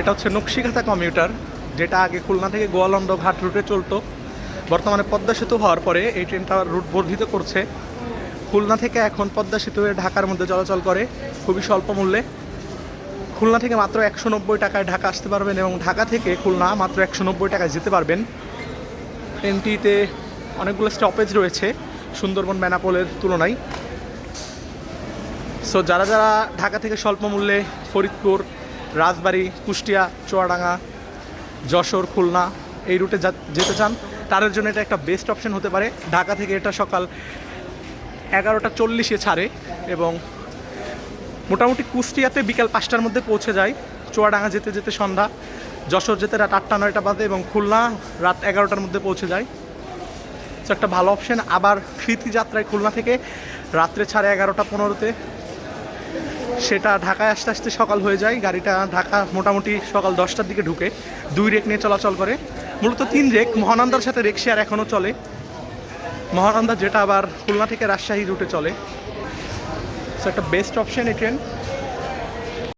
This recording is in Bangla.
এটা হচ্ছে নকশিকাথা কমিউটার যেটা আগে খুলনা থেকে গোয়ালন্দ ঘাট রুটে চলতো। বর্তমানে পদ্মা সেতু হওয়ার পরে এই ট্রেনটা রুট বর্ধিত করছে। খুলনা থেকে এখন পদ্মা সেতু ঢাকার মধ্যে চলাচল করে, খুবই স্বল্প মূল্যে। খুলনা থেকে মাত্র একশো নব্বই টাকায় ঢাকা আসতে পারবেন এবং ঢাকা থেকে খুলনা মাত্র একশো নব্বই টাকায় যেতে পারবেন। ট্রেনটিতে অনেকগুলো স্টপেজ রয়েছে সুন্দরবন বেনাপোলের তুলনায়। সো যারা যারা ঢাকা থেকে স্বল্প মূল্যে ফরিদপুর রাজবাড়ী, কুষ্টিয়া, চুয়াডাঙ্গা, যশোর, খুলনা এই রুটে যেতে চান, তাদের জন্য এটা একটা বেস্ট অপশন হতে পারে। ঢাকা থেকে এটা সকাল এগারোটা চল্লিশে ছাড়ে এবং মোটামুটি কুষ্টিয়াতে বিকাল পাঁচটার মধ্যে পৌঁছে যায়। চুয়াডাঙ্গা যেতে যেতে সন্ধ্যা, যশোর যেতে রাত আটটা, নয়টা বাজে এবং খুলনা রাত এগারোটার মধ্যে পৌঁছে যায়। তো একটা ভালো অপশন আবার স্মৃতি যাত্রায় খুলনা থেকে রাত্রে ছাড়ে এগারোটা পনেরোতে সেটা ঢাকায় আসতে আসতে সকাল হয়ে যায়। গাড়িটা ঢাকা মোটামুটি সকাল দশটার দিকে ঢুকে, দুই রেক নিয়ে চলাচল করে। মূলত তিন রেক, মহানন্দার সাথে রেক শেয়ার এখনও চলে। মহানন্দা যেটা আবার খুলনা থেকে রাজশাহী রুটে চলে। সো একটা বেস্ট অপশান এই ট্রেন